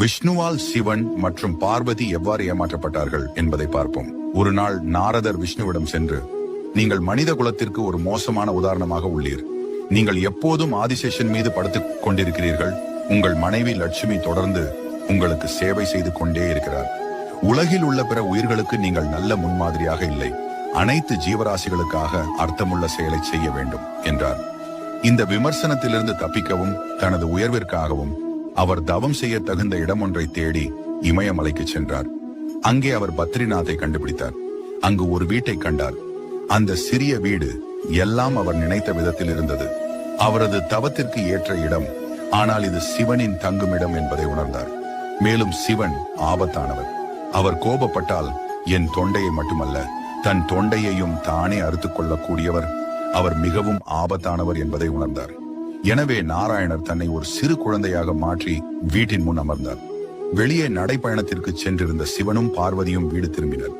விஷ்ணுவால் சிவன் மற்றும் பார்வதி எவ்வாறு ஏமாற்றப்பட்டார்கள் என்பதை பார்ப்போம். ஒரு நாள் நாரதர் விஷ்ணுவிடம் சென்று நீங்கள் மனித குலத்திற்கு ஒரு மோசமான உதாரணமாக உள்ளீர். நீங்கள் எப்போதும் ஆதிசேஷன் மீது படுத்துக் கொண்டிருக்கிறீர்கள். உங்கள் மனைவி லட்சுமி தொடர்ந்து உங்களுக்கு சேவை செய்து கொண்டே இருக்கிறார். உலகில் உள்ள பிற உயிர்களுக்கு நீங்கள் நல்ல முன்மாதிரியாக இல்லை. அனைத்து ஜீவராசிகளுக்காக அர்த்தமுள்ள செயலை செய்ய வேண்டும் என்றார். இந்த விமர்சனத்திலிருந்து தப்பிக்கவும் தனது உயர்விற்காகவும் அவர் தவம் செய்ய தகுந்த இடம் ஒன்றை தேடி இமயமலைக்கு சென்றார். அங்கே அவர் பத்ரிநாத்தை கண்டுபிடித்தார். அங்கு ஒரு வீட்டை கண்டார். அந்த சிறிய வீடு எல்லாம் அவர் நினைத்த விதத்தில் இருந்தது. அவரது தவத்திற்கு ஏற்ற இடம் ஆனால் இது சிவனின் தங்குமிடம் என்பதை உணர்ந்தார். மேலும் சிவன் ஆபத்தானவர். அவர் கோபப்பட்டால் என் தொண்டையை மட்டுமல்ல தன் தொண்டையையும் தானே அறுத்துக் கொள்ளக்கூடியவர். அவர் மிகவும் ஆபத்தானவர் என்பதை உணர்ந்தார். எனவே நாராயணர் தன்னை ஒரு சிறு குழந்தையாக மாற்றி வீட்டின் முன் அமர்ந்தார். வெளியே நடைப்பயணத்திற்கு சென்றிருந்த சிவனும் பார்வதியும் வீடு திரும்பினர்.